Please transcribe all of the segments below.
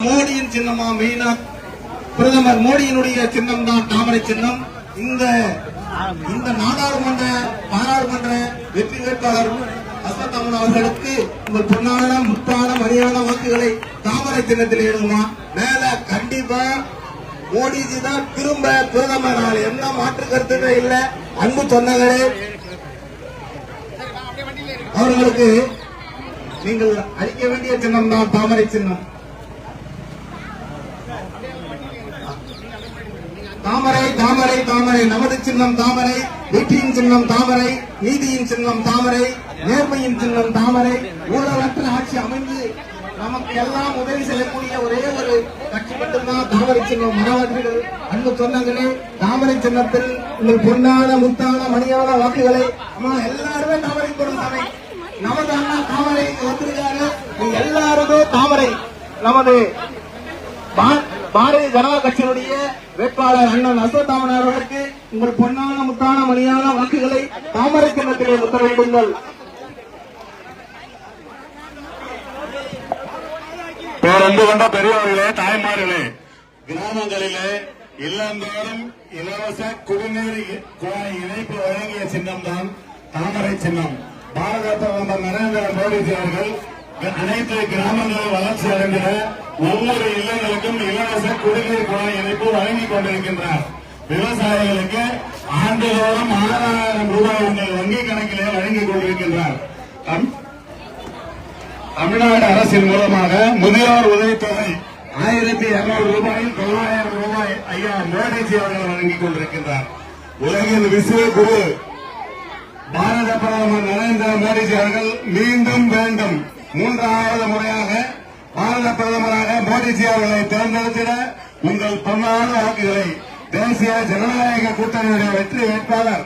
மோடியின் சின்னமா மெயினா? பிரதமர் மோடியினுடைய சின்னம் தான் தாமரை சின்னம். இந்த இந்த நாடாளுமன்ற பாராளுமன்ற வெற்றி வேட்பாளர் அஸ்வத்தாமன் அவர்களுக்கு உங்கள் பொன்னான முத்தான மரியாதை வாக்குகளை தாமரை சின்னத்தில் எழுதுமா? மேல கண்டிப்பா மோடிஜி தான் திரும்ப பிரதமர் ஆள் என்ன மாற்று கருத்துமே இல்ல. அன்பு சொன்னங்களே அவர்களுக்கு நீங்கள் அளிக்க வேண்டிய சின்னம் தான் தாமரை சின்னம். தாமரை தாமரை தாமரை. நமது சின்னம் தாமரை வெற்றியின் சின்னம் தாமரை நீதியின் சின்னம் தாமரை நேர்மையின் சின்னம் தாமரை. ஊழலற்ற ஆட்சி அமைந்து நமக்கு எல்லாம் உதவி செய்யக்கூடிய ஒரே ஒரு கட்சி மட்டும்தான் தாமரை சின்னம் மரவாதிகள் அன்பு சொந்தங்களே தாமரை சின்னத்தில் உங்கள் பொன்னான முத்தான மணியான வாக்குகளை அம்மா எல்லாருமே தாமரை கொடுத்தாங்க நமது அண்ணா தாமரை வந்திருக்காரு எல்லாருமே தாமரை. நமது பா- பாரதிய ஜனதா கட்சியினுடைய வேட்பாளர் அண்ணன் அஸ்வத்தாமன் அவர்களுக்கு உங்கள் பொன்னான முத்தான மணியான வாக்குகளை தாமரை சின்னத்திலே உத்தரவிடுங்கள் பேரன்பு கொண்ட பெரியவர்களே தாய்மார்களே கிராமங்களிலே இல்லந்தோறும் இலவச குடிநீர் குழாய் இணைப்பு வழங்கிய சின்னம் தான் தாமரை சின்னம். பாரத பிரதமர் நரேந்திர மோடிஜி அவர்கள் அனைத்து கிராமங்களில் வளர்ச்சி அடைந்திட ஒவ்வொரு இல்லங்களுக்கும் இலவச குடிநீர் குழாய் இணைப்பு வழங்கிக் கொண்டிருக்கின்றார். விவசாயிகளுக்கு ஆண்டுதோறும் ஆறாயிரம் ரூபாய் உங்கள் வங்கி கணக்கிலே வழங்கிக் கொண்டிருக்கின்றார். தமிழ்நாடு அரசின் மூலமாக முதியோர் உதவித்தொகை ஆயிரத்தி இருநூறு ரூபாயில் தொள்ளாயிரம் ரூபாய் ஐயா மோடிஜி அவர்கள் வழங்கிக் கொண்டிருக்கின்றார். உலகின் விஸ்வ குரு பாரத பிரதமர் நரேந்திர மோடிஜி அவர்கள் மீண்டும் வேண்டும். மூன்றாவது முறையாக மாநில பிரதமராக மோடிஜி அவர்களை தேர்ந்தெடுத்திட உங்கள் பொன்னான வாக்குகளை தேசிய ஜனநாயக கூட்டணியுடைய வெற்றி வேட்பாளர்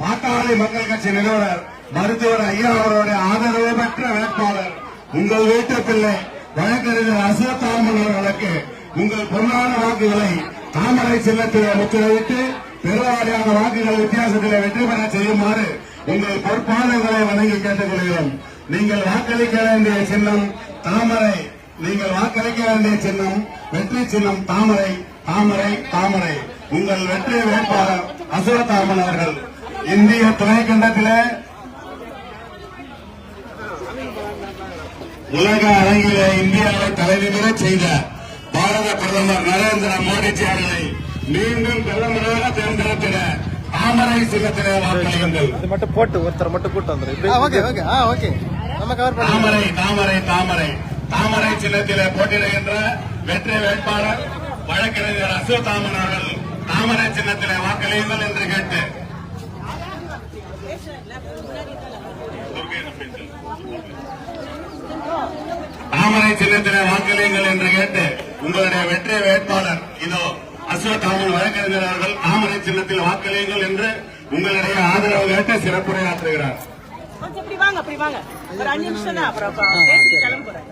பாட்டாளி மக்கள் கட்சி நிறுவனர் மருத்துவர் ஐயா அவருடைய ஆதரவு பெற்ற வேட்பாளர் உங்கள் வீட்டு பிள்ளை வழக்கறிஞர் அசோத்தாமன் அவர்களுக்கு உங்கள் பொன்னான வாக்குகளை தாமரை சின்னத்திலே முத்திரையிட்டு பெருவாரியான வாக்குகள் வித்தியாசத்திலே வெற்றி பெற செய்யுமாறு உங்கள் பொறுப்பாளர்களை வணங்கி கேட்டுக்கொள்கிறோம். நீங்கள் வாக்களிக்க வேண்டிய சின்னம் தாமரை நீங்கள் வாக்களிக்க வேண்டிய சின்னம் வெற்றி சின்னம் தாமரை தாமரை தாமரை. உங்கள் வெற்றி வேட்பாளர் அசுரதாமன் அவர்கள். இந்திய துணைக்கண்டத்திலே உலக அரங்கிலே இந்தியாவை தலைநிமிர செய்த பாரத பிரதமர் நரேந்திர மோடிஜி அவர்களை மீண்டும் பிரதமராக தேர்ந்தெடுத்திட தாமரை சின்னத்திலே வாக்களியுங்கள். மட்டும் போட்டு ஒருத்தர் மட்டும் கூட்டு வந்துரு ஓகே ஓகே. ஆ ஓகே. நம்ம கவர் பண்ணலாம். தாமரை தாமரை தாமரை. தாமரை சின்னத்திலே போட்டியிடுகின்ற வெற்றி வேட்பாளர் வழக்கறிஞர் அசோதாமன் அவர்கள் தாமரை சின்னத்திலே வாக்களியுங்கள் என்று கேட்டு. தாமரை சின்னத்திலே வாக்களியுங்கள் என்று கேட்டு உங்களுடைய வெற்றி வேட்பாளர் இதோ அஸ்வத்தாமன் வழக்கறிஞர் அவர்கள் தாமரை சின்னத்தில் வாக்களியுங்கள் என்று உங்களுடைய ஆதரவு கேட்டு சிறப்புரையாற்றுகிறார். கொஞ்சம் இப்படி வாங்க அப்படி வாங்க. ஒரு அஞ்சு நிமிஷம் தான் அப்புறம் அப்புறம் பேசி கிளம்புறேன்.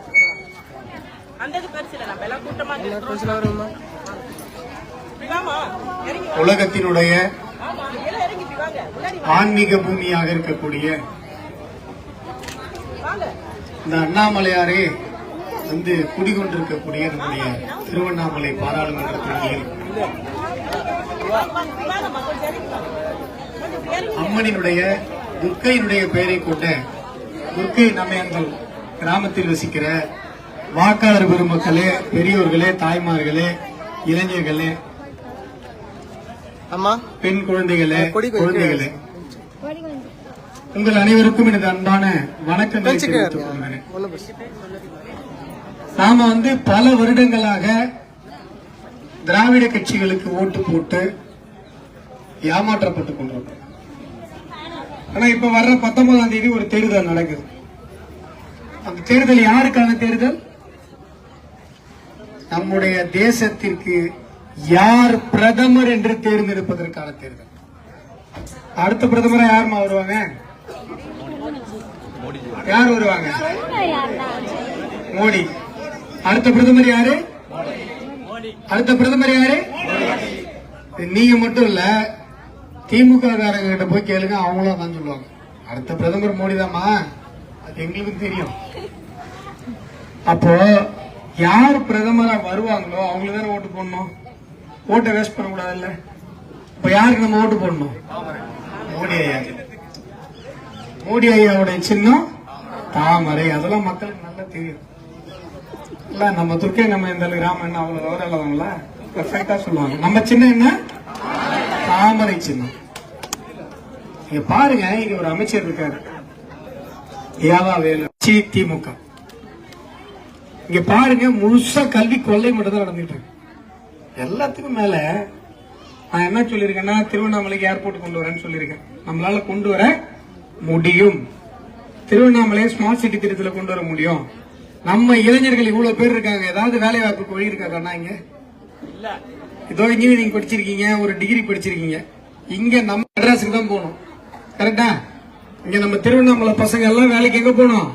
உலகத்தினுடைய. ஆன்மீக பூமியாக இருக்கக்கூடிய இந்த அண்ணாமலையாரே வந்து குடிகொண்டிருக்கக்கூடிய நம்முடைய திருவண்ணாமலை பாராளுமன்ற தொகுதியில் அம்மனினுடைய துர்க்கையினுடைய பெயரை கொண்ட துர்க்கை நம்மயங்கள் கிராமத்தில் வசிக்கிற வாக்காளர் பெருமக்களே பெரியோர்களே தாய்மார்களே இளைஞர்களே பெண் குழந்தைகளே குழந்தைகளே உங்கள் அனைவருக்கும் எனது அன்பான வணக்கங்களை நாம வந்து பல வருடங்களாக திராவிட கட்சிகளுக்கு ஓட்டு போட்டு ஏமாற்றப்பட்டுக் கொண்டிருக்கோம். ஆனா இப்ப வர்ற பத்தொன்பதாம் தேதி ஒரு தேர்தல் நடக்குது. அந்த தேர்தல் யாருக்கான தேர்தல்? நம்முடைய தேசத்திற்கு யார் பிரதமர் என்று தேர்ந்தெடுப்பதற்கான தேர்தல். அடுத்த பிரதமரை யாருமா வருவாங்க? யார் வருவாங்க? மோடி. அடுத்த பிரதமர் யாரு? அடுத்த பிரதமர் யாரு? நீங்க மட்டும் இல்ல திமுக காரங்க கிட்ட போய் கேளுங்க அவங்களும் தான் சொல்லுவாங்க. அடுத்த பிரதமர் மோடி தாமா அது எங்களுக்கும் தெரியும். அப்போ யார் பிரதமரா வருவாங்களோ அவங்களுக்கு தானே ஓட்டு போடணும். ஓட்டை வேஸ்ட் பண்ணக்கூடாதுல்ல. இப்ப யாருக்கு நம்ம ஓட்டு போடணும்? மோடி ஐயா. மோடி ஐயாவுடைய சின்னம் தாமரை. அதெல்லாம் மக்களுக்கு நல்லா தெரியும். இல்ல நம்ம துர்க்கை நம்ம இந்த கிராமம் என்ன அவ்வளவு விவரம் இல்லாதவங்கள பெர்ஃபெக்டா சொல்லுவாங்க. நம்ம சின்னம் என்ன? தாமரை சின்னம். இங்க பாருங்க இங்க ஒரு அமைச்சர் இருக்காரு. ஏவா வேலு. சி திமுக இங்க பாருங்க முழுசா கல்வி கொள்ளை மட்டும் தான் நடந்துட்டு இருக்கு. எல்லாத்துக்கும் மேல நான் என்ன சொல்லியிருக்கேன்னா திருவண்ணாமலைக்கு ஏர்போர்ட் கொண்டு வரேன்னு சொல்லியிருக்கேன். நம்மளால கொண்டு வர முடியும். திருவண்ணாமலையை ஸ்மார்ட் சிட்டி திட்டத்தில் கொண்டு வர முடியும். நம்ம இளைஞர்கள் இவ்வளவு பேர் இருக்காங்க. ஏதாவது வேலை வாய்ப்புக்கு வழி இருக்காக்கா இங்க? இதோ இன்ஜினியரிங் படிச்சிருக்கீங்க ஒரு டிகிரி படிச்சிருக்கீங்க. இங்க நம்ம மெட்ராஸுக்கு தான் போகணும். கரெக்டா இங்க நம்ம திருவண்ணாமலை பசங்க எல்லாம் வேலைக்கு எங்க போகணும்?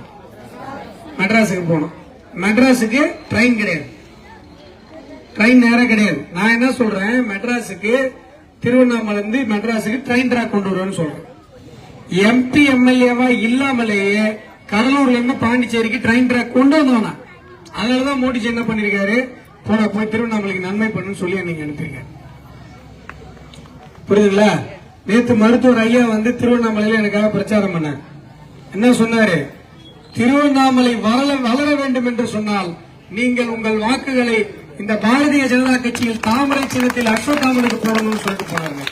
மெட்ராஸுக்கு போகணும். மெட்ராஸுக்கு ட்ரெயின் கிடையாது. ட்ரெயின் நேரம் கிடையாது. நான் என்ன சொல்றேன்? மெட்ராஸுக்கு திருவண்ணாமலை இருந்து மெட்ராஸுக்கு ட்ரெயின் ட்ராக் கொண்டு வருவேன்னு சொல்றேன். எம்பி எம்எல்ஏவா இல்லாமலேயே கடலூர்ல இருந்து பாண்டிச்சேரிக்கு ட்ரெயின் ட்ராக் கொண்டு வந்தோம்னா அதனாலதான் மோடிஜி என்ன பண்ணிருக்காரு போட போய் திருவண்ணாமலைக்கு நன்மை பண்ணுன்னு சொல்லி நீங்க அனுப்பியிருக்காரு. புரியுதுங்களா? நேத்து மருத்துவர் ஐயா வந்து திருவண்ணாமலையில எனக்காக பிரச்சாரம் பண்ணார். என்ன சொன்னாரு? திருவண்ணாமலை வளர வளர வேண்டும் என்று சொன்னால் நீங்கள் உங்கள் வாக்குகளை இந்த பாரதிய ஜனதா கட்சியில் தாமரை சின்னத்தில் அஸ்வத்தாமனுக்கு போடணும்னு சொல்லிட்டு போனாங்க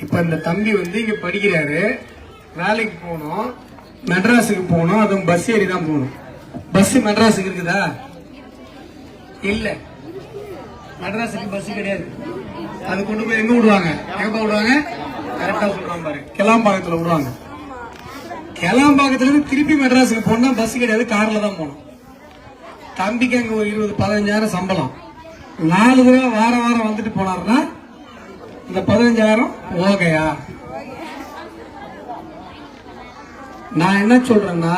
இப்ப இந்த தம்பி வந்து இங்க படிக்கிறாரு. வேலைக்கு போகணும் மெட்ராஸுக்கு போகணும் அதுவும் பஸ் ஏறி தான் போகணும். பஸ் மெட்ராஸுக்கு இருக்குதா? இல்ல. மெட்ராஸுக்கு பஸ் கிடையாது. அது கொண்டு போய் எங்க விடுவாங்க? எங்க விடுவாங்க? கரெக்டா சொல்றான் பாரு. கிளாம்பாக்கத்துல விடுவாங்க. கிளாம்பாக்கத்துல இருந்து திருப்பி மெட்ராஸுக்கு போனா பஸ் கிடையாது கார்ல தான் போகணும். தம்பிக்கு அங்க ஒரு இருபது பதினஞ்சாயிரம் சம்பளம். நாலு தடவை வாரம் வாரம் வந்துட்டு போனாருன்னா இந்த பதினஞ்சாயிரம் ஓகையா? நான் என்ன சொல்றேன்னா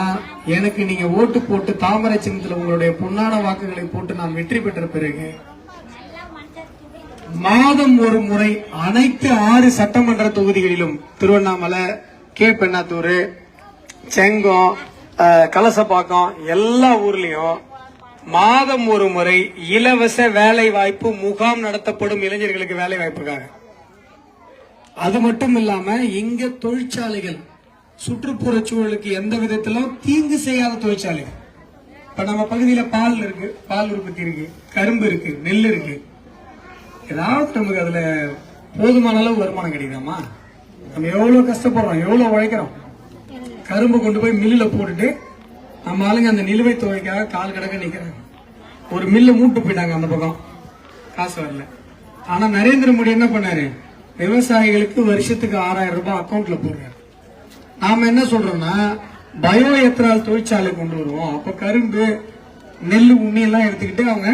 எனக்கு நீங்க ஓட்டு போட்டு தாமரை சின்னத்துல உங்களுடைய பொன்னான வாக்குகளை போட்டு நான் வெற்றி பெற்ற பிறகு மாதம் ஒரு முறை அனைத்து ஆறு சட்டமன்ற தொகுதிகளிலும் திருவண்ணாமலை கே. பெண்ணாத்தூர் செங்கம் கலசப்பாக்கம் எல்லா ஊர்லயும் மாதம் ஒரு முறை இலவச வேலை வாய்ப்பு முகாம் நடத்தப்படும் இளைஞர்களுக்கு வேலை வாய்ப்புக்காக அது மட்டும் இல்லாம இங்க தொழிற்சாலைகள் சுற்றுப்புற சூழலுக்கு எந்த விதத்திலும் தீங்கு செய்யாத தொழிற்சாலைகள். இப்ப நம்ம பகுதியில பால் இருக்கு பால் உற்பத்தி இருக்கு கரும்பு இருக்கு நெல் இருக்கு. ஏதாவது நமக்கு அதுல போதுமான அளவு வருமானம் கிடைக்குதாமா நம்ம எவ்வளவு கஷ்டப்படுறோம் எவ்வளவு உழைக்கிறோம்? கரும்பு கொண்டு போய் மில்லில் போட்டுட்டு நம்ம ஆளுங்க அந்த நிலுவை தொகைக்காக கால் கடக்க நிற்கிறாங்க ஒரு மில்லு மூட்டு போயிட்டாங்க அந்த பக்கம். காசு வரல. ஆனால் நரேந்திர மோடி என்ன பண்ணாரு? விவசாயிகளுக்கு வருஷத்துக்கு ஆறாயிரம் ரூபாய் அக்கௌண்ட்ல போடுறாரு. நாம என்ன சொல்றோம்னா பயோ எத்தனால் தொழிற்சாலை கொண்டு வருவோம். அப்ப கரும்பு நெல் உண்ணி எல்லாம் எடுத்துக்கிட்டு அவங்க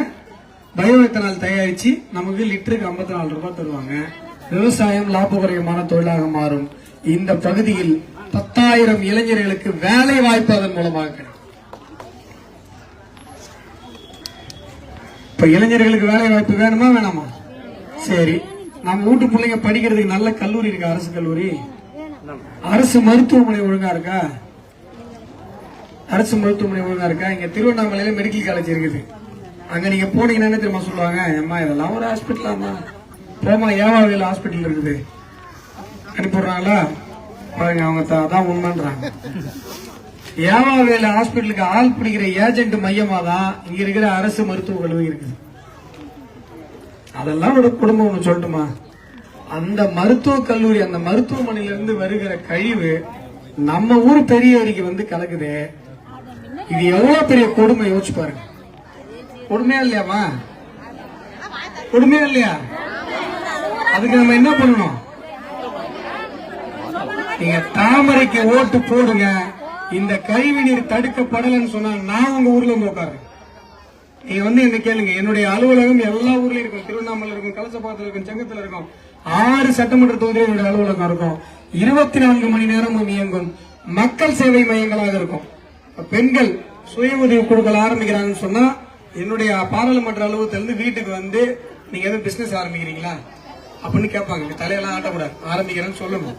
பயோ எத்தனால் தயாரிச்சு நமக்கு லிட்டருக்கு 54 நாலு ரூபாய் தருவாங்க. விவசாயம் லாபகரமான தொழிலாக மாறும். இந்த பகுதியில் பத்தாயிரம் இளைஞர்களுக்கு வேலை வாய்ப்பு அதன் மூலமாக கிடைக்கும். இப்ப இளைஞர்களுக்கு வேலை வாய்ப்பு வேணுமா வேணாமா? சரி. நம்ம வீட்டு பிள்ளைங்க படிக்கிறதுக்கு நல்ல கல்லூரி இருக்கு அரசு கல்லூரி? அரசு மருத்துவமனை ஒழுங்கா இருக்கா? அரசு மருத்துவமனை ஒழுங்கா இருக்கா? இங்க திருவண்ணாமலையில மெடிக்கல் காலேஜ் இருக்குது. அங்க நீங்க போனீங்கன்னா என்ன தெரியுமா சொல்லுவாங்க? அம்மா இதெல்லாம் ஒரு ஹாஸ்பிட்டலாமா போமா ஏவாவில ஹாஸ்பிட்டல் இருக்குது. அனுப்பிடுறாங்களா அவங்க த- உண்மைன்றாங்க. ஏவாவேல ஹாஸ்பிட்டலுக்கு ஆள் பிடிக்கிற ஏஜென்ட் மையமா தான் இங்க இருக்கிற அரசு மருத்துவ கல்லூரி இருக்குது. அதெல்லாம் ஒரு குடும்பம் ஒன்று சொல்லட்டுமா? அந்த மருத்துவ கல்லூரி அந்த மருத்துவமனையில இருந்து வருகிற கழிவு நம்ம ஊர் பெரிய ஏரிக்கு வந்து கலக்குது. இது எவ்வளவு பெரிய கொடுமை யோசிச்சு பாருங்க. கொடுமையா இல்லையாமா கொடுமையா இல்லையா? அதுக்கு நம்ம என்ன பண்ணணும்? நீங்க தாமரைக்கு ஓட்டு போடுங்க. இந்த கழிவு நீர் தடுக்கப்படலைன்னு சொன்னா நான் உங்க ஊர்ல வந்து உட்காருறேன் நீங்க வந்து என்ன கேளுங்க என்னுடைய அலுவலகம் எல்லா ஊர்லயும் இருக்கும். திருவண்ணாமலை இருக்கும் கலசபாத்துல இருக்கும் செங்கத்துல இருக்கும். ஆறு சட்டமன்ற தொகுதியில் என்னுடைய அலுவலகம் இருக்கும். இருபத்தி நான்கு மணி நேரமும் இயங்கும். மக்கள் சேவை மையங்களாக இருக்கும். பெண்கள் சுய உதவி குழுக்கள் ஆரம்பிக்கிறாங்கன்னு சொன்னா என்னுடைய பாராளுமன்ற அலுவலகத்திலிருந்து வீட்டுக்கு வந்து நீங்க எதுவும் பிசினஸ் ஆரம்பிக்கிறீங்களா? அப்படின்னு கேட்பாங்க. தலையெல்லாம் ஆட்டக்கூடாது. ஆரம்பிக்கிறேன்னு சொல்லணும்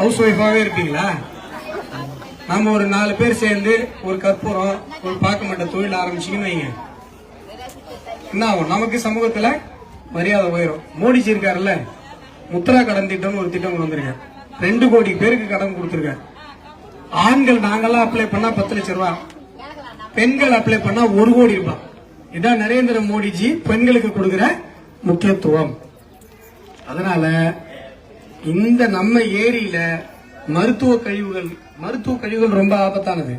ஹவுஸ் ஒய்ஃபாகவே இருப்பீங்களா நாம ஒரு நாலு பேர் சேர்ந்து ஒரு கற்பூரம் ஒரு பார்க்க மாட்ட தொழில் ஆரம்பிச்சிங்கன்னு வைங்க. என்ன ஆகும்? நமக்கு சமூகத்துல மரியாதை உயரும். மோடிஜி இருக்காருல்ல? முத்ரா கடன் திட்டம்னு ஒரு திட்டம் கொண்டு வந்திருக்கேன் ரெண்டு கோடி பேருக்கு கடன் கொடுத்துருக்கேன் ஆண்கள் நாங்கெல்லாம் அப்ளை பண்ணா பத்து லட்சம் ரூபா. பெண்கள் அப்ளை பண்ணா ஒரு கோடி ரூபாய் இதான் நரேந்திர மோடிஜி பெண்களுக்கு கொடுக்கிற முக்கியத்துவம். அதனால இந்த நம்ம ஏரியில மருத்துவ கழிவுகள் மருத்துவ கழிவுகள் ரொம்ப ஆபத்தானது.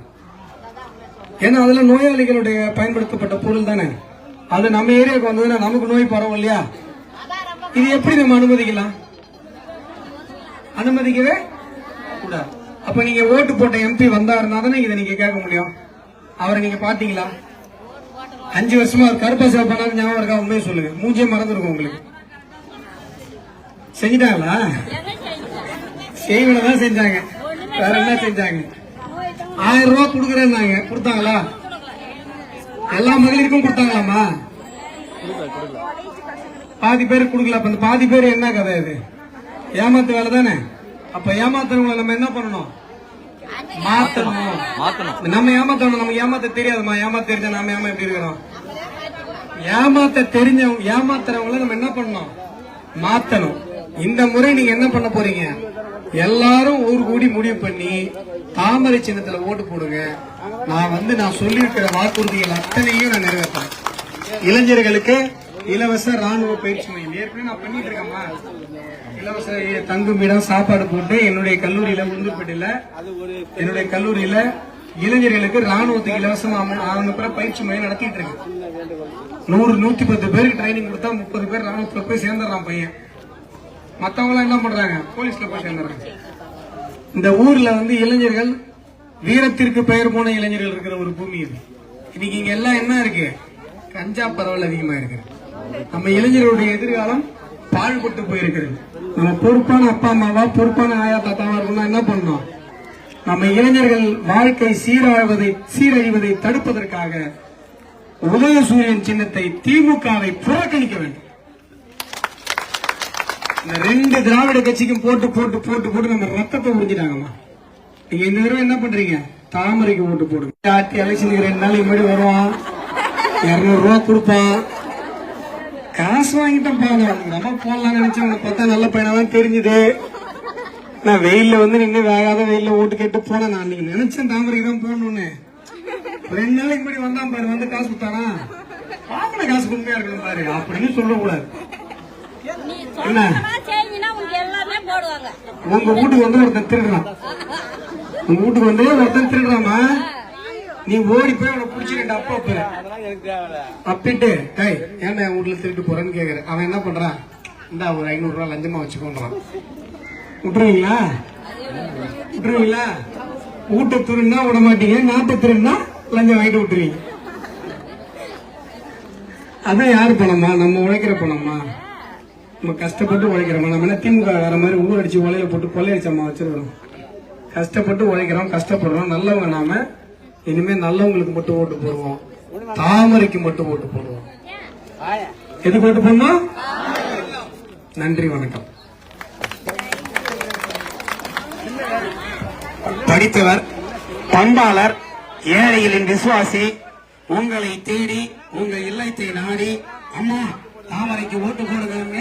ஏன்னா அதுல நோயாளிகளுடைய பயன்படுத்தப்பட்ட பொருள் தானே? அது நம்ம ஏரியாவுக்கு வந்ததுன்னா நமக்கு நோய் பரவும் இல்லையா? இது எப்படி நம்ம அனுமதிக்கலாம்? அனுமதிக்கவே கூடாது. அப்ப நீங்க ஓட்டு போட்ட எம்பி வந்தாருன்னா தானே இதை நீங்க கேட்க முடியும். அவரை நீங்க பாத்தீங்களா அஞ்சு வருஷமா கருப்பா சேவை பண்ணாலும் ஞாபகம் இருக்கா? உண்மையை சொல்லுங்க. மூஞ்சியம் மறந்துருக்கும் உங்களுக்கு. செஞ்சிட்டாங்களா செய்வன தான் செஞ்சாங்க. வேற என்ன செஞ்சாங்க? ஆயிரம் ரூபாய் கொடுக்குறேன்னாங்க கொடுத்தாங்களா? எல்லா மகளிருக்கும் கொடுத்தாங்களாமா பாதி பேருக்கு கொடுக்கல. அப்ப இந்த பாதி பேர் என்ன கதை இது ஏமாத்து வேலை தானே? அப்ப ஏமாத்துறவங்களை நம்ம என்ன பண்ணணும்? மாத்தணும்? மாத்தணும். நம்ம ஏமாத்தணும். நமக்கு ஏமாத்த தெரியாதுமா ஏமாத்த தெரிஞ்சா நாம ஏமா எப்படி இருக்கிறோம்? ஏமாத்த தெரிஞ்சவங்க ஏமாத்துறவங்கள நம்ம என்ன பண்ணணும்? மாத்தணும். இந்த முறை நீங்க என்ன பண்ண போறீங்க? எல்லாரும் ஊர் கூடி முடிவு பண்ணி தாமரை சின்னத்துல ஓட்டு போடுங்க. நான் வந்து நான் சொல்லியிருக்கிற வாக்குறுதிகள் அத்தனையும் நான் நிறைவேற்றேன் இளைஞர்களுக்கு இலவச ராணுவ பயிற்சி மையம். ஏற்கனவே நான் பண்ணிட்டு இருக்கேம்மா. இலவச தங்குமிடம் சாப்பாடு போட்டு என்னுடைய கல்லூரியில உளுந்தூர்பேட்டையில என்னுடைய கல்லூரியில இளைஞர்களுக்கு ராணுவத்துக்கு இலவசமா அம- அனுப்புற பயிற்சி மையம் நடத்திட்டு இருக்கு நூறு நூத்தி பத்து பேருக்கு ட்ரைனிங் கொடுத்தா முப்பது பேர் ராணுவத்துல போய் சேர்ந்துடுறான் பையன். மற்றவங்களாம் என்ன பண்றாங்க? போலீஸ்ல போய் சேர்ந்துறாங்க இந்த ஊர்ல வந்து இளைஞர்கள் வீரத்திற்கு பெயர் போன இளைஞர்கள் இருக்கிற ஒரு பூமி இது. இன்னைக்கு இங்க எல்லாம் என்ன இருக்கு? கஞ்சா பரவல் அதிகமா இருக்கு நம்ம இளைஞர்களுடைய எதிர்காலம் பாழ்பட்டு போயிருக்கிறது. நம்ம பொறுப்பான அப்பா அம்மாவா பொறுப்பான ஆயா தாத்தாவா இருக்கணும்னா என்ன பண்ணணும்? நம்ம இளைஞர்கள் வாழ்க்கை சீராழ்வதை சீரழிவதை தடுப்பதற்காக உதயசூரியன் சின்னத்தை திமுகவை புறக்கணிக்க வேண்டும். இந்த ரெண்டு திராவிட கட்சிக்கும் போட்டு போட்டு போட்டு போட்டு நம்ம ரத்தத்தை உறிஞ்சிட்டாங்கம்மா. நீங்க இந்த தடவை என்ன பண்றீங்க? தாமரைக்கு ஓட்டு போடுங்க. ஆட்சி எலெக்ஷனுக்கு ரெண்டு நாளைக்கு முன்னாடி வருவான். இருநூறு ரூபா கொடுப்பான். காசு வாங்கிட்டேன் பாருங்க நம்ம போடலாம் நினைச்சேன். பார்த்தா நல்ல பையனா தெரிஞ்சுது. நான் வெயில்ல வந்து நின்று வேகாத வெயில்ல ஓட்டு கேட்டு போனேன் நான். நீங்க நினைச்சேன் தாமரைக்கு தான் போகணும்னு ரெண்டு நாளைக்கு முன்னாடி வந்தான் பாரு. வந்து காசு கொடுத்தானா? வாங்கின காசு உண்மையா இருக்கணும் பாரு. அப்படின்னு சொல்லக்கூடாது. என்ன? உங்க வீட்டுக்கு வந்து ஒருத்தன் திருடுறான். உங்க வீட்டுக்கு வந்து ஒருத்தன் திருடுறாமா நீ ஓடி போய் அவனை பிடிச்சி அப்பா அப்ப அப்பிட்டு டேய் ஏன்டா என் வீட்டுல திருட்டு போறேன்னு கேக்குற. அவன் என்ன பண்றான்? இந்தா ஒரு ஐநூறு ரூபா லஞ்சமா வச்சுக்கோன்றான். விட்டுருவீங்களா? விட்டுருவீங்களா? வீட்டை திருடுனா விட மாட்டீங்க நாட்டை திருடுனா லஞ்சம் வாங்கிட்டு விட்டுருவீங்க. அதான் யாரு பணமா நம்ம உழைக்கிற பணமா நம்ம கஷ்டப்பட்டு உழைக்கிறோம். நம்ம என்ன திமுக வேற மாதிரி ஊர் அடிச்சு உலையில போட்டு கொள்ளையடிச்சம்மா வச்சிருக்கோம் கஷ்டப்பட்டு உழைக்கிறோம் கஷ்டப்படுறோம். நல்லவங்க நாம இனிமே நல்லவங்களுக்கு மட்டும் ஓட்டு போடுவோம். தாமரைக்கு மட்டும் ஓட்டு போடுவோம். எதுக்கு ஓட்டு போடணும்? நன்றி வணக்கம். படித்தவர் பண்பாளர் ஏழைகளின் விசுவாசி உங்களை தேடி உங்க இல்லத்தை நாடி அம்மா தாமரைக்கு ஓட்டு போடுங்க